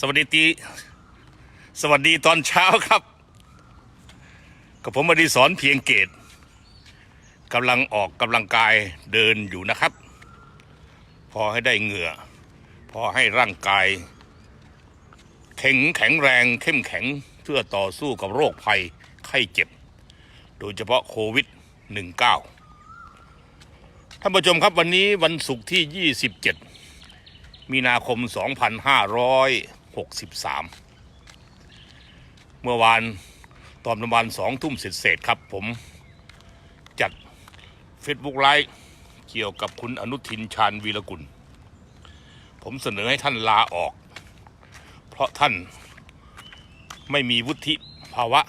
สวัสดีตีสวัสดีตอนเช้าครับ กับผมอดีสอนเพียงเกตกำลังออกกำลังกายเดินอยู่นะครับ พอให้ได้เหงื่อ พอให้ร่างกาย แข็งแข็งแรงเข้มแข็งเพื่อต่อสู้กับโรคภัยไข้เจ็บ โดยเฉพาะโควิด -19 ท่านผู้ชมครับวันนี้วันศุกร์ที่ 27 มีนาคม 2563 เมื่อวานตอนประมาณสองทุ่มเสร็จๆครับ ผมจัด Facebook ไลฟ์เกี่ยวกับคุณอนุทินชาญวีรกุล ผมเสนอให้ท่านลาออก เพราะท่านไม่มีวุฒิภาวะ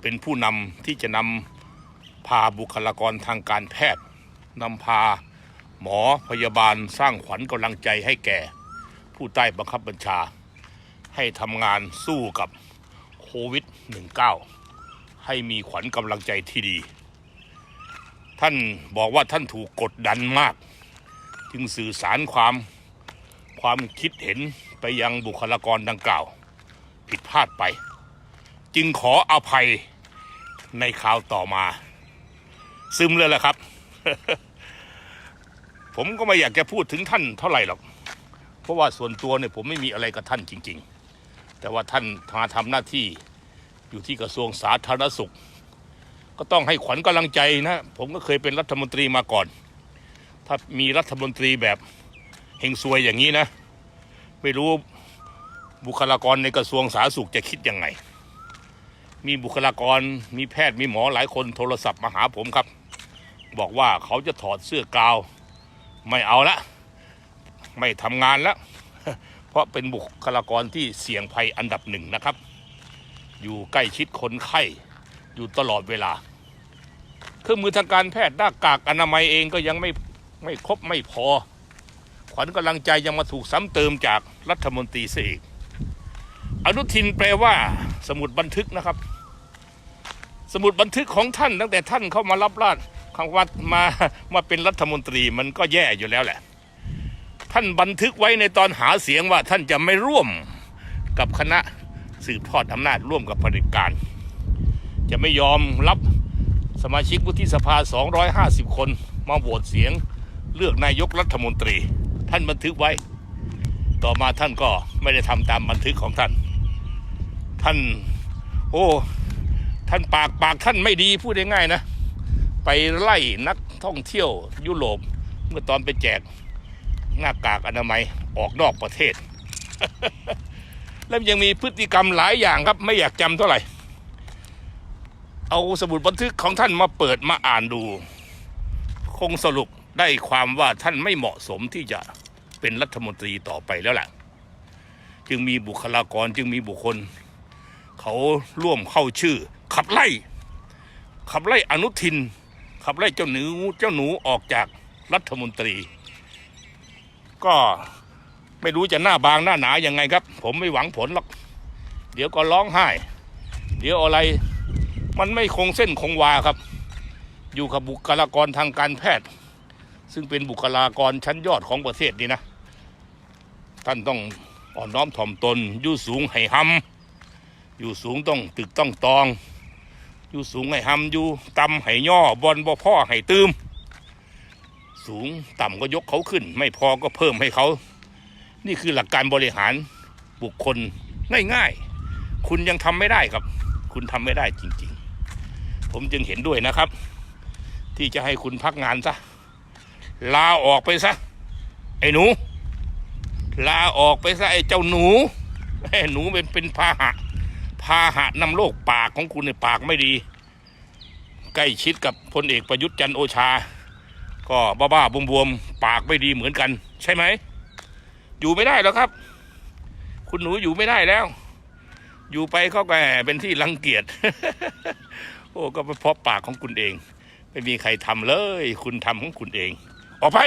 เป็นผู้นำที่จะนำพาบุคลากรทางการแพทย์นำพาหมอพยาบาลสร้างขวัญกำลังใจให้แก่ ผู้ใต้บังคับบัญชา ให้ทำงานสู้กับโควิด -19 ให้มีขวัญกำลังใจที่ดี ท่านบอกว่าท่านถูกกดดันมาก จึงสื่อสารความความคิดเห็นไปยังบุคลากรดังกล่าว ผิดพลาดไป จึงขออภัยในคราวต่อมา ซึมเลยแหละครับ ผมก็ไม่อยากจะพูดถึงท่านเท่าไหร่หรอก เพราะว่าส่วนตัวเนี่ยผมไม่มีอะไรกับท่านจริง ๆ แต่ว่าท่านมาทำหน้าที่อยู่ที่กระทรวงสาธารณสุข ก็ต้องให้ขวัญกำลังใจนะ ผมก็เคยเป็นรัฐมนตรีมาก่อน ถ้ามีรัฐมนตรีแบบเฮงซวยอย่างนี้นะ ไม่รู้บุคลากรในกระทรวงสาธารณสุขจะคิดยังไง มีบุคลากรมีแพทย์มีหมอหลายคนโทรศัพท์มาหาผมครับ บอกว่าเขาจะถอดเสื้อกาว ไม่เอาละ ไม่ทำงานแล้ว เพราะเป็นบุคลากรที่เสี่ยงภัยอันดับหนึ่งนะครับ อยู่ใกล้ชิดคนไข้อยู่ตลอดเวลา เครื่องมือทางการแพทย์หน้ากากอนามัยเองก็ยังไม่ไม่ครบไม่พอ ขวัญกำลังใจยังมาถูกซ้ำเติมจากรัฐมนตรีซะอีกอนุทินแปลว่าสมุดบันทึกนะครับ สมุดบันทึกของท่านตั้งแต่ท่านเข้ามารับราชคำว่ามามาเป็นรัฐมนตรีมันก็แย่อยู่แล้วแหละ ท่านบันทึกไว้ในตอนหาเสียงว่าท่านจะไม่ร่วมกับคณะสืบทอดอำนาจร่วมกับเผด็จการ จะไม่ยอมรับสมาชิกวุฒิสภา 250 คนมาโหวตเสียงเลือกนายกรัฐมนตรี ท่านบันทึกไว้ ต่อมาท่านก็ไม่ได้ทำตามบันทึกของท่าน ท่าน โอ้ท่านปากปากท่านไม่ดีพูดง่ายๆนะ ไปไล่นักท่องเที่ยวยุโรปเมื่อตอนไปแจก หน้ากากอนามัยออกนอกประเทศ แล้วยังมีพฤติกรรมหลายอย่างครับ ไม่อยากจำเท่าไหร่ เอาสมุดบันทึกของท่านมาเปิดมาอ่านดู คงสรุปได้ความว่าท่านไม่เหมาะสมที่จะเป็นรัฐมนตรีต่อไปแล้วแหละจึงมีบุคลากรจึงมีบุคคล เขาร่วมเข้าชื่อ ขับไล่ ขับไล่อนุทิน ขับไล่เจ้าหนูเจ้าหนูออกจากรัฐมนตรี ก็ไม่รู้จะหน้าบางหน้าหนายังไงครับ ผมไม่หวังผลหรอก เดี๋ยวก็ร้องไห้ เดี๋ยวอะไร มันไม่คงเส้นคงวาครับ อยู่กับบุคลากรทางการแพทย์ ซึ่งเป็นบุคลากรชั้นยอดของประเทศนี่นะ ท่านต้องอ่อนน้อมถ่อมตน อยู่สูงให้หำอยู่สูงต้องตึกต้องตอง อยู่สูงให้หำอยู่ต่ำให้ย่อบอลบ่พ่อให้ตืม สูงต่ำก็ยกเขาขึ้น ไม่พอก็เพิ่มให้เขา นี่คือหลักการบริหารบุคคลง่ายๆ คุณยังทำไม่ได้ครับ คุณทำไม่ได้จริงๆ ผมจึงเห็นด้วยนะครับ ที่จะให้คุณพักงานซะลาออกไปซะไอ้หนู ลาออกไปซะไอ้เจ้าหนูไอ้หนูเป็นเป็นพาหะพาหะนำโรคปากของคุณในปากไม่ดี ใกล้ชิดกับพลเอกประยุทธ์จันโอชา ก็บ้าๆบวมๆปากไม่ดีเหมือนกัน ใช่ไหม อยู่ไม่ได้แล้วครับ คุณหนูอยู่ไม่ได้แล้ว อยู่ไปเขาแก็เป็นที่รังเกียจโอ้ก็เพราะปากของคุณเอง ไม่มีใครทำเลย คุณทำของคุณเอง ออกไป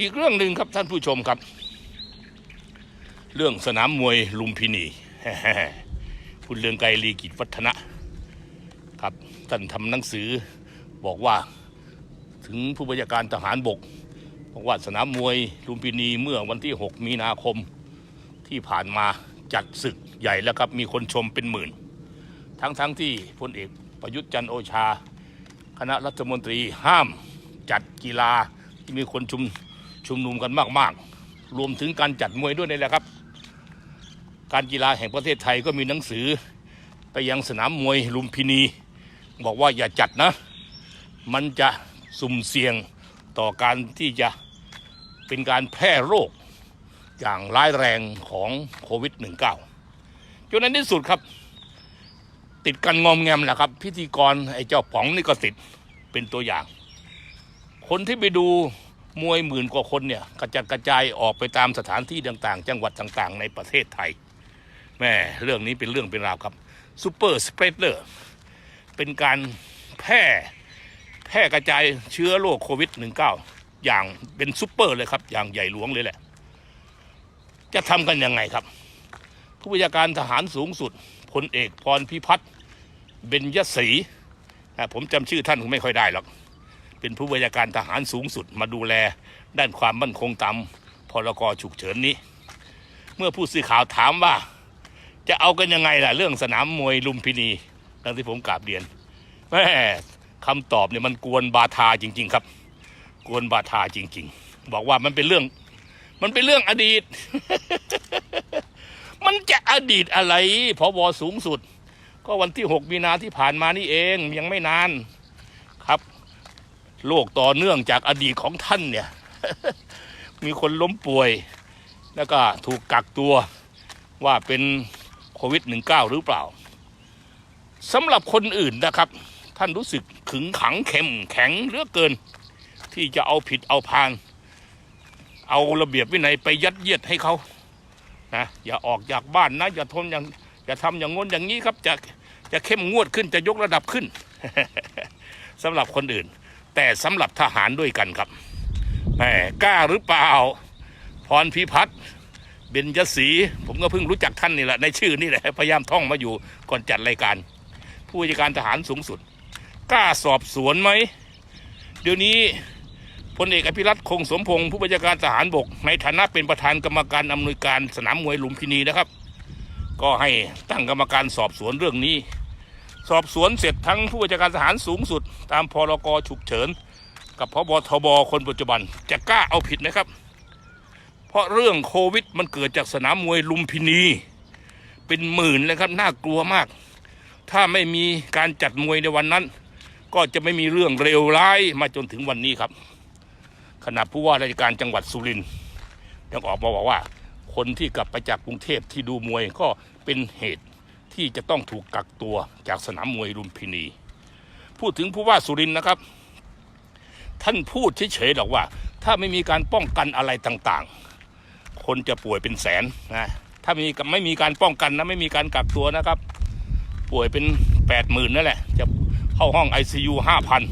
อีกเรื่องหนึ่งครับท่านผู้ชมครับ เรื่องสนามมวยลุมพินีคุณเลืองไกรลีกิจวัฒนะครับท่านทำหนังสือบอกว่า ถึงผู้บัญชาการทหารบกบอกว่าสนามมวยลุมพินีเมื่อวันที่ 6 มีนาคมที่ผ่านมาจัดศึกใหญ่แล้วครับ มีคนชมเป็นหมื่น ทั้งๆทที่พลเอกประยุทธ์จันโอชา คณะรัฐมนตรีห้ามจัดกีฬาที่มีคนชุมชุมนุมกันมากๆ รวมถึงการจัดมวยด้วยนี่แหละครับ การกีฬาแห่งประเทศไทยก็มีหนังสือไปยังสนามมวยลุมพินี บอกว่าอย่าจัดนะ มันจะ สุ่มเสี่ยงต่อการที่จะเป็นการแพร่โรคอย่างร้ายแรงของโควิด -19 จนในที่สุดครับ ติดกันงอมแงมแหละครับ พิธีกรไอ้เจ้าป๋องนี่ก็ติดเป็นตัวอย่าง คนที่ไปดูมวยหมื่นกว่าคนเนี่ยกระจัดกระจายออกไปตามสถานที่ต่างๆ จังหวัดต่างๆ ในประเทศไทยแม่เรื่องนี้เป็นเรื่องเป็นราวครับซูเปอร์สเปรดเดอร์เป็นการแพร่ แพร่กระจายเชื้อโรคโควิด -19 อย่างเป็นซูเปอร์เลยครับ อย่างใหญ่หลวงเลยแหละ จะทำกันยังไงครับ ผู้บัญชาการทหารสูงสุดพลเอกพรพิพัฒน์เบญยศรีผมจำชื่อท่านไม่ค่อยได้หรอก เป็นผู้บัญชาการทหารสูงสุดมาดูแลด้านความมั่นคงตามพรกฉุกเฉินนี้ เมื่อผู้สื่อข่าวถามว่า จะเอากันยังไงล่ะ เรื่องสนามมวยลุมพินีดังที่ผมกราบเรียนแม่ คำตอบเนี่ยมันกวนบาทาจริง ๆ ครับ กวนบาทาจริง ๆ บอกว่ามันเป็นเรื่อง มันเป็นเรื่องอดีต มันจะอดีตอะไรพบสูงสุด ก็วันที่6มีนาที่ผ่านมานี่เองยังไม่นานครับ โรคต่อเนื่องจากอดีตของท่านเนี่ย มีคนล้มป่วย แล้วก็ถูกกักตัวว่าเป็นโควิด -19 หรือเปล่าสำหรับคนอื่นนะครับ ท่านรู้สึก ขึงขังเข้มแข็งเหลือเกิน ที่จะเอาผิดเอาพาน เอาระเบียบวินัยไปยัดเยียดให้เขานะอย่าออกจากบ้านนะ อย่าทนอย่างอย่าทำอย่างงนอย่างนี้ครับจะจะเข้มงวดขึ้นจะยกระดับขึ้นสำหรับคนอื่น แต่สำหรับทหารด้วยกันครับแหมกล้าหรือเปล่า พรพิพัฒน์เบญจศรีผมก็เพิ่งรู้จักท่านนี่แหละในชื่อนี่แหละพยายามท่องมาอยู่ก่อนจัดรายการ ผู้บัญชาการทหารสูงสุด กล้าสอบสวนไหม เดี๋ยวนี้พลเอกอภิรัตคงสมพงศ์ผู้บัญชาการทหารบก ในฐานะเป็นประธานกรรมการอำนวยการสนามมวยลุมพินีนะครับ ก็ให้ตั้งกรรมการสอบสวนเรื่องนี้ สอบสวนเสร็จทั้งผู้บัญชาการทหารสูงสุด ตามพรกฉุกเฉิน กับพบทบคนปัจจุบันจะกล้าเอาผิดไหมครับ เพราะเรื่องโควิดมันเกิดจากสนามมวยลุมพินี เป็นหมื่นเลยครับน่ากลัวมาก ถ้าไม่มีการจัดมวยในวันนั้น ก็จะไม่มีเรื่องเลวร้ายมาจนถึงวันนี้ครับขณะผู้ว่าราชการจังหวัดสุรินทร์ยังออกมาบอกว่า คนที่กลับไปจากกรุงเทพที่ดูมวยก็เป็นเหตุที่จะต้องถูกกักตัวจากสนามมวยลุมพินี พูดถึงผู้ว่าสุรินทร์นะครับ ท่านพูดเฉยๆหรอกว่า ถ้าไม่มีการป้องกันอะไรต่างๆ คนจะป่วยเป็นแสนนะถ้ามีไม่มีการป้องกันนะไม่มีการกักตัวนะครับ ป่วยเป็นแปดหมื่นนั่นแหละจะ เข้าห้อง ICU ห้าพัน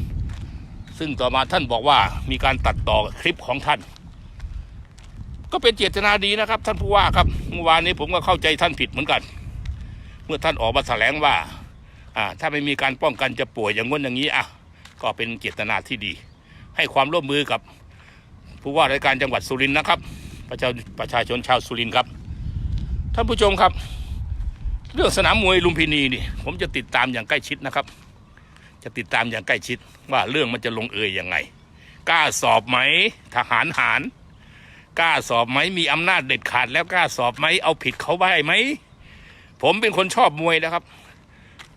ซึ่งต่อมาท่านบอกว่ามีการตัดต่อคลิปของท่าน ก็เป็นเจตนาดีนะครับ ท่านผู้ว่าครับเมื่อวานนี้ผมก็เข้าใจท่านผิดเหมือนกัน เมื่อท่านออกมาแถลงว่าอ่า ถ้าไม่มีการป้องกันจะป่วยอย่างง้นอย่างนี้อะก็เป็นเจตนาที่ดี ให้ความร่วมมือกับผู้ว่าราชการจังหวัดสุรินทร์นะครับ ประชาประชาชนชาวสุรินทร์ครับ ท่านผู้ชมครับ เรื่องสนามมวยลุมพินีนี่ผมจะติดตามอย่างใกล้ชิดนะครับ จะติดตามอย่างใกล้ชิดว่าเรื่องมันจะลงเอยยังไง กล้าสอบไหมทหารหาร กล้าสอบไหมมีอำนาจเด็ดขาดแล้วกล้าสอบไหมเอาผิดเขาได้ไหม ผมเป็นคนชอบมวยนะครับ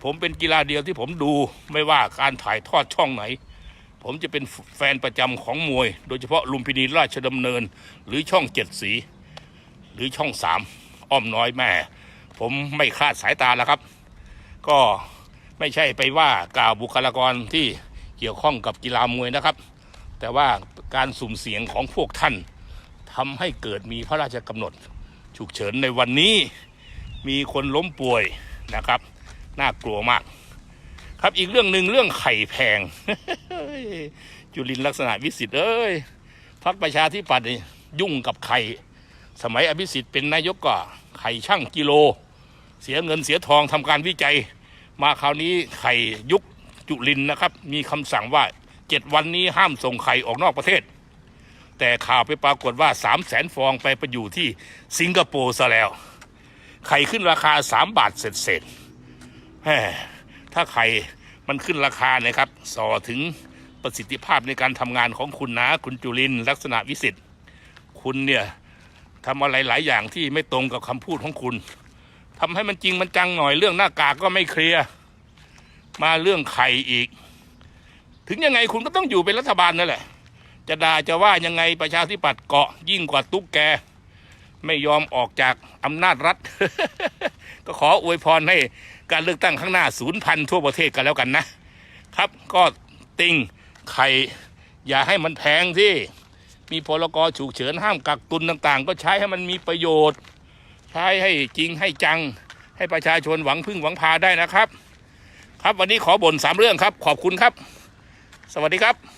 ผมเป็นกีฬาเดียวที่ผมดูไม่ว่าการถ่ายทอดช่องไหน ผมจะเป็นแฟนประจำของมวย โดยเฉพาะลุมพินีราชดำเนิน หรือช่องเจ็ดสี หรือช่องสามอ้อมน้อยแม่ ผมไม่คลาดสายตาแล้วครับ ก็ ไม่ใช่ไปว่ากล่าวบุคลากรที่เกี่ยวข้องกับกีฬามวยนะครับ แต่ว่าการสุ่มเสียงของพวกท่านทำให้เกิดมีพระราชกำหนด ฉุกเฉินในวันนี้ มีคนล้มป่วยนะครับ น่ากลัวมาก ครับอีกเรื่องหนึ่งเรื่องไข่แพง จุลินลักษณะวิสิทธิ์เอ้ยพักประชาธิปัตย์ยุ่งกับไข่สมัยอภิสิทธิ์เป็นนายกก็ไข่ช่างกิโล เสียเงินเสียทองทำการวิจัย มาคราวนี้ไข่ยุคจุลินนะครับ มีคำสั่งว่าเจ็ดวันนี้ห้ามส่งไข่ออกนอกประเทศ แต่ข่าวไปปรากฏว่า3 0 0แสนฟองไปไปอยู่ที่สิงคโปร์ซะแล้ว ไข่ขึ้นราคา3บาทเศษๆแหมถ้าไข่มันขึ้นราคาเนะครับส่อถึงประสิทธิภาพในการทำงานของคุณนะ คุณจุลินลักษณะวิสิทธิ์ คุณเนี่ยทำอะไรหลายอย่างที่ไม่ตรงกับคำพูดของคุณ ทำให้มันจริงมันจังหน่อยเรื่องหน้ากากก็ไม่เคลียร์มาเรื่องไข่อีก ถึงยังไงคุณก็ต้องอยู่เป็นรัฐบาลนั่นแหละ จะด่าจะว่ายังไงประชาธิปัตย์เกาะยิ่งกว่าตุ๊กแก ไม่ยอมออกจากอำนาจรัฐ ก็ขออวยพรให้การเลือกตั้งข้างหน้าศูนย์พันทั่วประเทศกันแล้วกันนะ ครับก็ติงไข่อย่าให้มันแพงที่มีพรกฉุกเฉินห้ามกักตุนต่างๆ ก็ใช้ให้มันมีประโยชน์ ใช้ให้จริงให้จัง ให้ประชาชนหวังพึ่งหวังพาได้นะครับ ครับวันนี้ขอบ่นสามเรื่องครับ ขอบคุณครับ สวัสดีครับ